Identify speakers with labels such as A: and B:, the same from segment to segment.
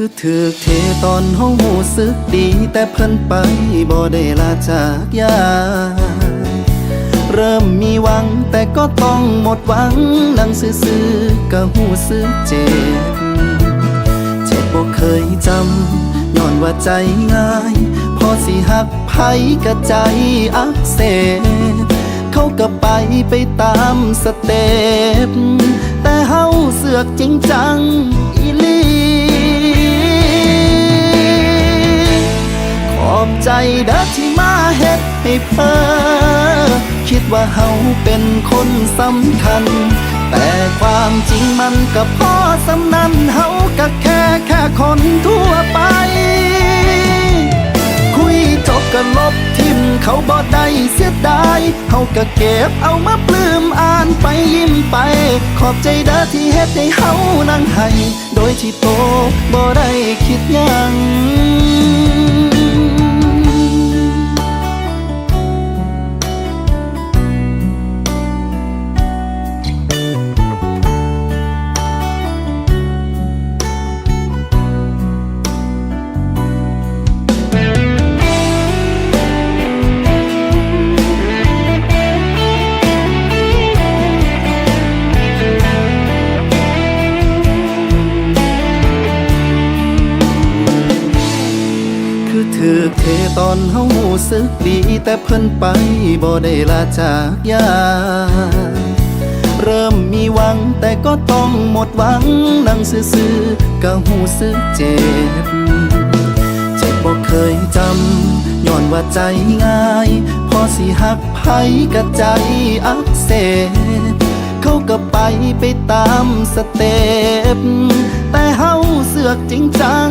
A: คือถือเทตอนห้องหูสึกดี แต่เพิ่นไปบ่ได้ลาจากยาเริ่มมีหวังแต่ก็ต้องหมดหวังนั่งซื่อๆก็หูสึกเจ็บ เจ็บบ่เคยจำย้อนว่าใจง่าย พอสิหักไผกะใจอักเสบเขาก็ไปไปตามสเต็ปแต่เฮาเสือกจริงจังอีลี ใจเด้อที่มาเฮ็ดให้เพ้อคิดว่าเฮาเป็นคนสำคัญ แต่ความจริงมันก็พอสำนันเฮาก็แค่แค่คนทั่วไป คุยจบก็ลบทิมเขาบ่ได้เสียดายเฮาก็เก็บเอามาปลื้มอ่านไปยิ้มไป ขอบใจเด้อที่เฮ็ดให้เฮานั่งให้โดยที่โตบ่ได้คิดยัง คือถือเทตอนเฮาหูสึกดี แต่เพิ่นไปบ่ได้ลาจากยา เริ่มมีหวังแต่ก็ต้องหมดหวังนั่งซื่อๆก็หูสึกเจ็บ เจ็บบ่เคยจำย้อนว่าใจง่าย พอสิหักไผกะใจอักเสบเขาก็ไปไปตามสเต็ปแต่เฮาเสือกจริงจัง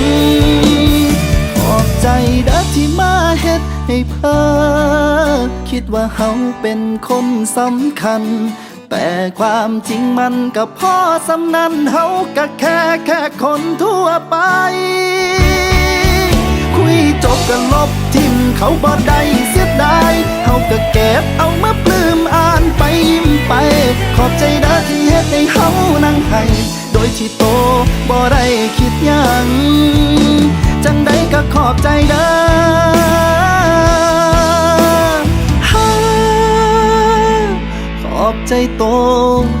A: ให้เพ้อคิดว่าเฮาเป็นคนสำคัญ แต่ความจริงมันก็พอสำนันเฮาก็แค่แค่คนทั่วไป คุยจบก็ลบทิมเขาบ่ได้เสียดายเฮาก็เก็บเอามาปลื้มอ่านไปยิ้มไป ขอบใจเด้อที่เฮ็ดให้เฮานั่งให้โดยที่โตบ่ได้คิดยังจังใดก็ขอบใจเด้อ 在จ